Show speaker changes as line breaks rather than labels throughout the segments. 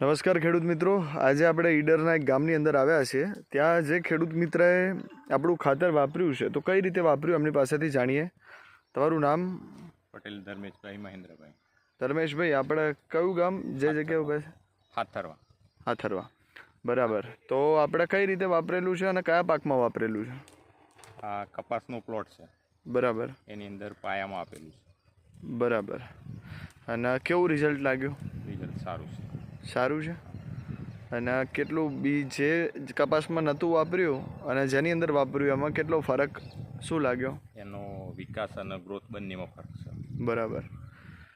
નમસ્કાર ખેડૂત મિત્રો. આજે આપણે ઈડરના એક ગામની અંદર આવ્યા છીએ. ત્યાં જે ખેડૂત મિત્રએ આપણું ખાતર વાપર્યું છે તો કઈ રીતે વાપર્યું એમની પાસેથી જાણીએ. તમારું નામ?
પટેલ ધર્મેશભાઈ મહેન્દ્રભાઈ.
ધર્મેશભાઈ આપણે કયું ગામ? જે જગ્યાએ ઊભા છે?
હાથરવા.
હાથરવા. બરાબર. તો આપણે કઈ રીતે વાપરેલું છે અને કયા પાકમાં વાપરેલું છે?
આ કપાસનો પ્લોટ છે.
બરાબર.
એની અંદર પાયામાં આપેલું છે.
બરાબર. અને કેવું રિઝલ્ટ લાગ્યું?
રિઝલ્ટ સારું છે.
સારું છે. અને કેટલું બી જે કપાસમાં નહોતું વાપર્યું અને જેની અંદર વાપર્યું એમાં કેટલો ફરક શું લાગ્યો?
એનો વિકાસ અને ગ્રોથ બંનેમાં ફરક છે.
બરાબર.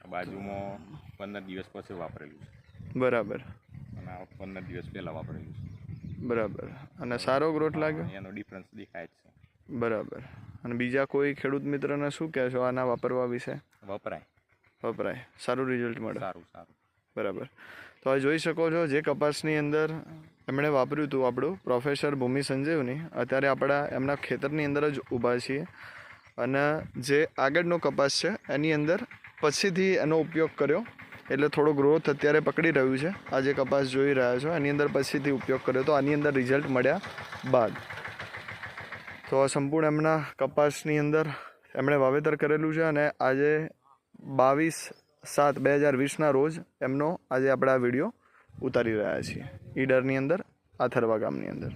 બાજુમાં પંદર દિવસ પછી વાપરેલું છે.
બરાબર.
અને આ પંદર દિવસ પહેલાં વાપરેલું છે.
બરાબર. અને સારો ગ્રોથ લાગ્યો?
એનો ડિફરન્સ દેખાય છે.
બરાબર. અને બીજા કોઈ ખેડૂત મિત્રને શું કહેશો આના વાપરવા વિશે?
વપરાય.
વપરાય. સારું રિઝલ્ટ મળે.
સારું સારું.
બરાબર. તો આ જોઈ શકો છો જે કપાસની અંદર એમણે વાપર્યું હતું આપણું પ્રોફેસર ભૂમિ સંજીવની. અત્યારે આપણા એમના ખેતરની અંદર જ ઊભા છીએ. અને જે આગળનો કપાસ છે, એની અંદર પછીથી એનો ઉપયોગ કર્યો. એટલે થોડો ગ્રોથ અત્યારે પકડી રહ્યું છે. આ જે કપાસ જોઈ રહ્યા છો, એની અંદર પછીથી ઉપયોગ કર્યો તો આની અંદર રિઝલ્ટ મળ્યા બાદ. તો સંપૂર્ણ એમના કપાસની અંદર એમણે વાવેતર કરેલું છે અને આજે બાવીસ સાત બે હજાર વીસના રોજ એમનો આજે આપણે આ વીડિયો ઉતારી રહ્યા છીએ. ઈડરની અંદર, આથરવા ગામની અંદર.